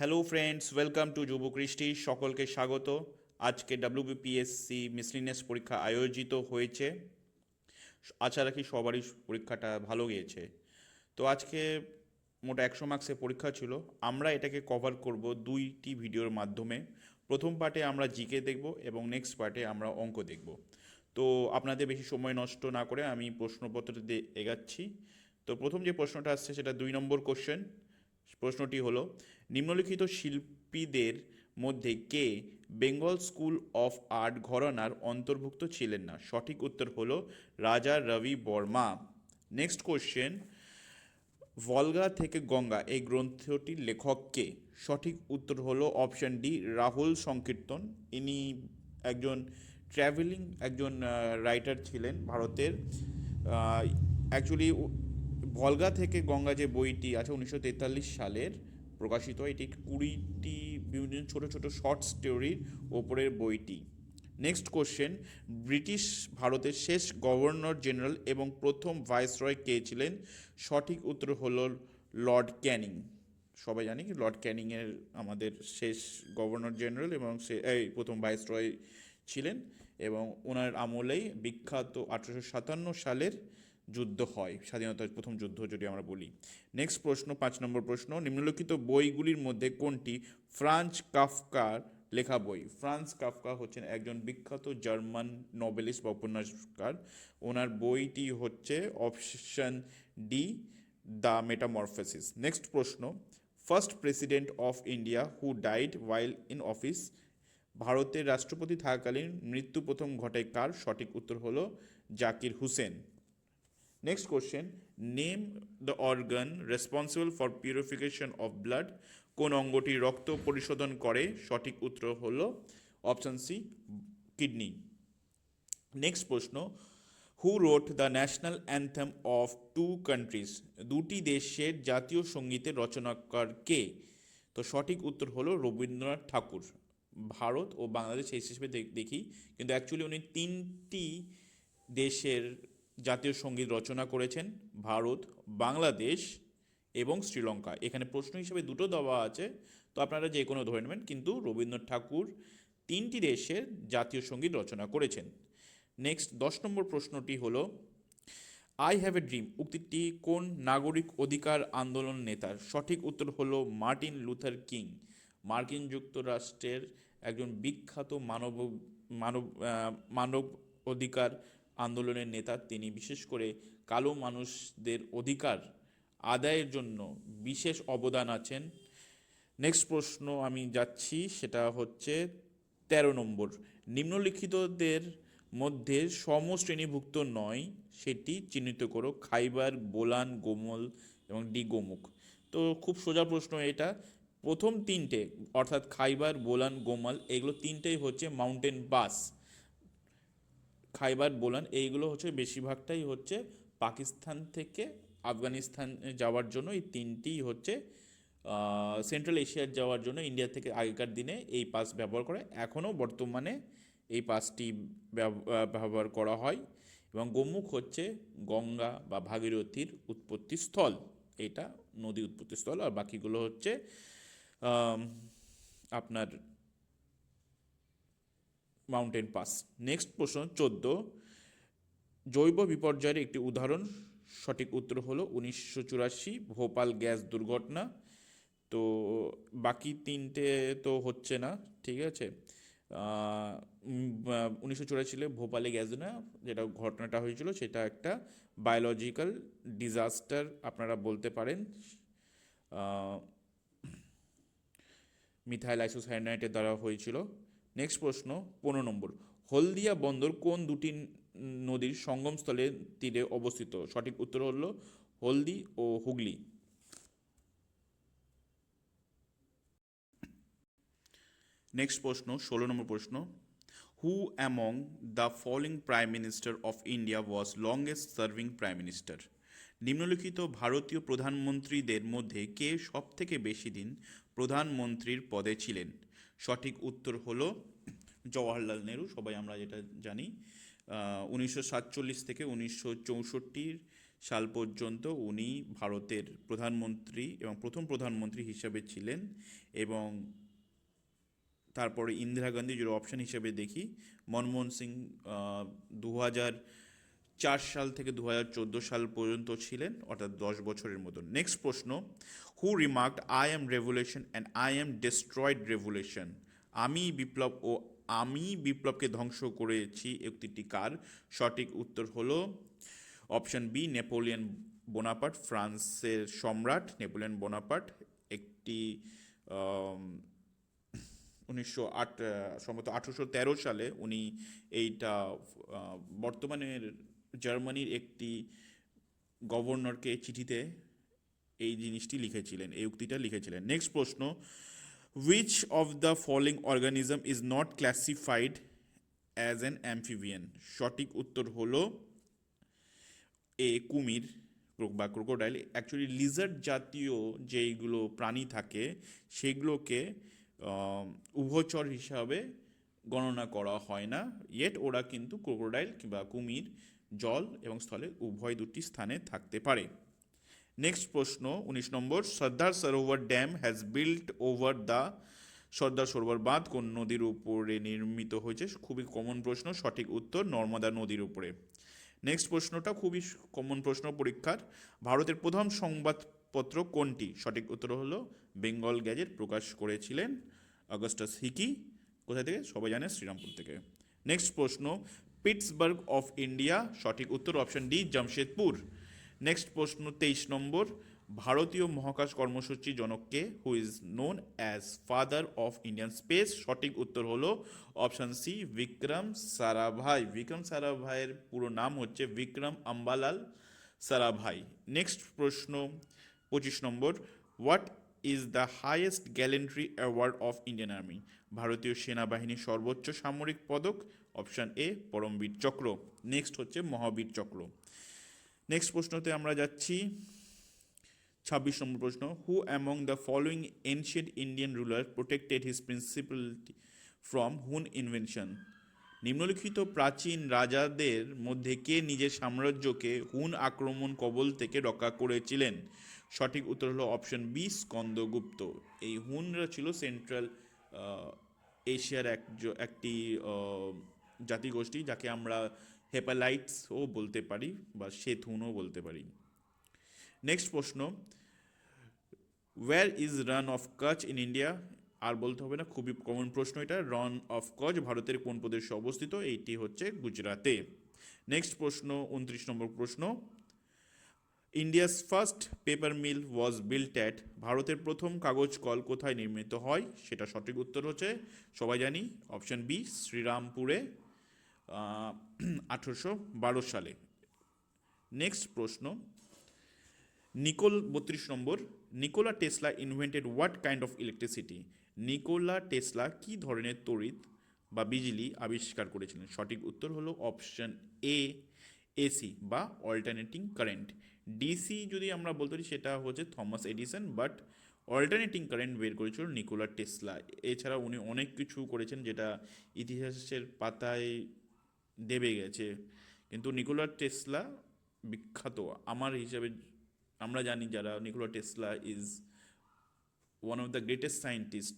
Hello friends welcome two যুব কৃষ্টি সকলকে স্বাগত। আজকে ডাব্লিউবিপিএসসি মিসলিনিয়াস পরীক্ষা আয়োজিত হয়েছে। আশা রাখি সবারই পরীক্ষাটা ভালো গিয়েছে। তো আজকে মোট একশো মার্কসের পরীক্ষা ছিল। আমরা এটাকে কভার করব দুইটি ভিডিওর মাধ্যমে। প্রথম পার্টে আমরা জিকে দেখব এবং নেক্সট পার্টে আমরা অঙ্ক দেখব। তো আপনাদের বেশি সময় নষ্ট না করে আমি প্রশ্নপত্র দিয়ে এগাচ্ছি। তো প্রথম যে প্রশ্নটা আসছে সেটা দুই নম্বর কোশ্চেন প্রশ্নটি হলো, নিম্নলিখিত শিল্পীদের মধ্যে কে বেঙ্গল স্কুল অফ আর্ট ঘরানার অন্তর্ভুক্ত ছিলেন না? সঠিক উত্তর হলো Raja Ravi Varma. Next question, Volga থেকে গঙ্গা, এই গ্রন্থটির লেখক কে? সঠিক উত্তর হলো অপশন ডি, রাহুল সংকীর্তন। ইনি একজন ট্র্যাভেলিং একজন রাইটার ছিলেন ভারতের। অ্যাকচুয়ালি ভলগা থেকে গঙ্গা যে বইটি আছে উনিশশো তেতাল্লিশ সালের প্রকাশিত, এটি কুড়িটি বিভিন্ন ছোট ছোট শর্ট স্টোরির ওপরের বইটি। নেক্সট কোশ্চেন ব্রিটিশ ভারতের শেষ গভর্নর জেনারেল এবং প্রথম ভাইসরয় কে ছিলেন? সঠিক উত্তর হল লর্ড ক্যানিং। সবাই জানি লর্ড ক্যানিংয়ের আমাদের শেষ গভর্নর জেনারেল এবং সে, এই প্রথম ভাইসরয় ছিলেন এবং ওনার আমলেই বিখ্যাত আঠেরোশো সাতান্ন সালের যুদ্ধ হয়, স্বাধীনতার প্রথম যুদ্ধ যদি আমরা বলি। নেক্সট প্রশ্ন, পাঁচ নম্বর প্রশ্ন, নিম্নলিখিত বইগুলির মধ্যে কোনটি ফ্রান্স কাফকার লেখা বই? ফ্রান্স কাফকা হচ্ছেন একজন বিখ্যাত জার্মান নোবেলিস্ট বা উপন্যাসকার। ওনার বইটি হচ্ছে option D, the Metamorphosis. Next প্রশ্ন, first president of India who died while in office? ভারতের রাষ্ট্রপতি থাকাকালীন মৃত্যু প্রথম ঘটায় কার? সঠিক উত্তর হলো Zakir Hussain. Next question name the organ responsible for purification of blood কোন অঙ্গটি রক্ত পরিশোধন করে? সঠিক উত্তর হলো অপশন সি কিডনি নেক্সট প্রশ্ন. Who wrote the national anthem of two countries দুটি দেশের জাতীয় সঙ্গীতের রচনাকার কে? তো সঠিক উত্তর হলো রবীন্দ্রনাথ ঠাকুর। ভারত ও বাংলাদেশ হিসেবে দেখি। কিন্তু অ্যাকচুয়ালি উনি তিনটি দেশের জাতীয় সংগীত রচনা করেছেন ভারত, বাংলাদেশ এবং শ্রীলঙ্কা। এখানে প্রশ্ন হিসেবে দুটো দেওয়া আছে, তো আপনারা যে কোনো ধরে নেবেন, কিন্তু রবীন্দ্রনাথ ঠাকুর তিনটি দেশের জাতীয় সংগীত রচনা করেছেন। নেক্সট দশ নম্বর প্রশ্নটি হলো আই হ্যাভ এ ড্রিম উক্তিটি কোন নাগরিক অধিকার আন্দোলন নেতার? সঠিক উত্তর হলো মার্টিন লুথার কিং। মার্কিন যুক্তরাষ্ট্রের একজন বিখ্যাত মানব মানব মানব অধিকার আন্দোলনের নেতা, তিনি বিশেষ করে কালো মানুষদের অধিকার আদায়ের জন্য বিশেষ অবদান আছেন। নেক্সট প্রশ্ন আমি যাচ্ছি, সেটা হচ্ছে তেরো নম্বর। নিম্নলিখিতদের মধ্যে সমশ্রেণীভুক্ত নয়, সেটি চিহ্নিত করো। খাইবার, বোলান, গোমল এবং ডি গোমুখ। তো খুব সোজা প্রশ্ন এটা। প্রথম তিনটে, অর্থাৎ খাইবার, বোলান, গোমাল, এগুলো তিনটেই হচ্ছে মাউন্টেন বাস খাইবার বোলান, এইগুলো হচ্ছে বেশিরভাগটাই হচ্ছে পাকিস্তান থেকে আফগানিস্তান যাওয়ার জন্য, এই তিনটি হচ্ছে সেন্ট্রাল এশিয়ার যাওয়ার জন্য ইন্ডিয়া থেকে আগেকার দিনে এই পাস ব্যবহার করে। এখনও বর্তমানে এই পাসটি ব্যবহার করা হয় এবং গোমুখ হচ্ছে গঙ্গা বা ভাগীরথীর উৎপত্তি স্থল। এটা নদী উৎপত্তি স্থল আর বাকিগুলো হচ্ছে আপনার মাউন্টেন পাস নেক্সট প্রশ্ন, চোদ্দ। জৈব বিপর্যয়ের একটি উদাহরণ। সঠিক উত্তর হলো উনিশশো চুরাশি, ভোপাল গ্যাস দুর্ঘটনা। তো বাকি তিনটে তো হচ্ছে না, ঠিক আছে? উনিশশো চুরাশিলে ভোপালে গ্যাস না, যেটা ঘটনাটা হয়েছিল, সেটা একটা বায়োলজিক্যাল ডিজাস্টার আপনারা বলতে পারেন। মিথাইল আইসোসাইনাইটের দ্বারা হয়েছিল। নেক্সট প্রশ্ন, পনেরো নম্বর। হলদিয়া বন্দর কোন দুটি নদীর সঙ্গমস্থলের তীরে অবস্থিত? সঠিক উত্তর হলো হলদি ও হুগলি। নেক্সট প্রশ্ন, ষোলো নম্বর প্রশ্ন। Who among the following prime minister of India was longest serving prime minister নিম্নলিখিত ভারতীয় প্রধানমন্ত্রীদের মধ্যে কে সব থেকে বেশি দিন প্রধানমন্ত্রীর পদে ছিলেন? সঠিক উত্তর হলো জওয়াহরলাল নেহরু। সবাই আমরা যেটা জানি উনিশশো সাতচল্লিশ থেকে উনিশশো চৌষট্টির সাল পর্যন্ত উনি ভারতের প্রধানমন্ত্রী এবং প্রথম প্রধানমন্ত্রী হিসাবে ছিলেন এবং তারপরে ইন্দিরা গান্ধী যদি অপশান হিসেবে দেখি, মনমোহন সিং দু হাজার চার সাল থেকে দু হাজার চোদ্দ সাল পর্যন্ত ছিলেন, অর্থাৎ দশ বছরের মতো। নেক্সট প্রশ্ন who remarked I am revolution and I am destroyed revolution আমি বিপ্লব ও আমি বিপ্লবকে ধ্বংস করেছি উক্তিটি কার? সঠিক উত্তর হলো অপশন বি, নেপোলিয়ন বোনাপার্ট, ফ্রান্সের সম্রাট নেপোলিয়ন বোনাপার্ট। একটি উনিশশো আট, সম্ভবত আঠেরোশো তেরো সালে উনি এইটা বর্তমানের জার্মানির একটি গভর্নরকে চিঠিতে এই জিনিসটি লিখেছিলেন, এই উক্তিটা লিখেছিলেন। নেক্সট প্রশ্ন which of the following organism is not classified as an amphibian সঠিক উত্তর হলো এ, কুমির বা ক্রোকোডাইল অ্যাকচুয়ালি লিজার্ড জাতীয় যেইগুলো প্রাণী থাকে, সেগুলোকে উভচর হিসাবে গণনা করা হয় না। ইয়েট ওরা কিন্তু ক্রোকোডাইল কিংবা কুমির জল এবং স্থলে উভয় দুটি স্থানে থাকতে পারে। নেক্সট প্রশ্ন, উনিশ নম্বর, Sardar Sarovar dam has built over the Sardar Sarovar বাঁধ কোন নদীর উপরে নির্মিত হয়েছে? খুবই কমন প্রশ্ন, সঠিক উত্তর নর্মদা নদীর উপরে। নেক্সট প্রশ্নটা খুবই কমন প্রশ্ন পরীক্ষার। ভারতের প্রথম সংবাদপত্র কোনটি? সঠিক উত্তর হলো, বেঙ্গল গ্যাজেট প্রকাশ করেছিলেন অগস্টাস হিকি। কোথা থেকে? সবাই জানে, শ্রীরামপুর থেকে। নেক্সট প্রশ্ন পিটসবার্গ অফ ইন্ডিয়া সঠিক উত্তর অপশন ডি জামশেদপুর নেক্সট প্রশ্ন তেইশ নম্বর, ভারতীয় মহাকাশ কর্মসূচি জনককে who is known as father of Indian space সঠিক উত্তর হলো অপশন সি বিক্রম সারাভাই বিক্রম সারাভাইয়ের পুরো নাম হচ্ছে বিক্রম আম্বালাল সারাভাই নেক্সট প্রশ্ন পঁচিশ নম্বর what is the highest gallantry award of Indian army ভারতীয় সেনাবাহিনীর সর্বোচ্চ সামরিক পদক অপশন এ, পরমবীর চক্র। নেক্সট হচ্ছে মহাবীর চক্র। নেক্সট প্রশ্নতে আমরা যাচ্ছি। ছাব্বিশ নম্বর প্রশ্ন who among the following ancient Indian ruler protected his principality from Hun invention নিম্নলিখিত প্রাচীন রাজাদের মধ্যে কে নিজের সাম্রাজ্যকে হুন আক্রমণ কবল থেকে রক্ষা করেছিলেন? সঠিক উত্তর হলো অপশন বি, স্কন্দগুপ্ত। এই হুনরা ছিল সেন্ট্রাল এশিয়ার এক একটি জাতিগোষ্ঠী যাকে আমরা হেপালাইটসও বলতে পারি বা শ্বেতহুনও বলতে পারি। নেক্সট প্রশ্ন where is Rann of Kutch in India আর বলতে হবে না, খুবই কমন প্রশ্ন এটা রান অফ কচ ভারতের কোন প্রদেশে অবস্থিত? এইটি হচ্ছে গুজরাতে নেক্সট প্রশ্ন, উনত্রিশ নম্বর প্রশ্ন India's first paper mill was built at ভারতের প্রথম কাগজ কল কোথায় নির্মিত হয়? সেটা সঠিক উত্তর হচ্ছে, সবাই জানি অপশন বি শ্রীরামপুরে। আঠেরোশো বারো সালে। নেক্সট প্রশ্ন। নিকোল বত্রিশ নম্বর, Nikola Tesla invented what kind of electricity Nikola Tesla কী ধরনের তড়িৎ বা বিজলি আবিষ্কার করেছিলেন? সঠিক উত্তর হলো অপশন এ এসি বা অল্টারনেটিং কারেন্ট ডিসি যদি আমরা বলতে পারি সেটা হচ্ছে Thomas Edison but alternating current বের করেছিল নিকোলা টেসলা। এছাড়া উনি অনেক কিছু করেছেন যেটা ইতিহাসের পাতায় দেবে গেছে। কিন্তু নিকোলা টেসলা বিখ্যাত। আমার হিসাবে আমরা জানি যারা Nikola Tesla is one of the greatest scientist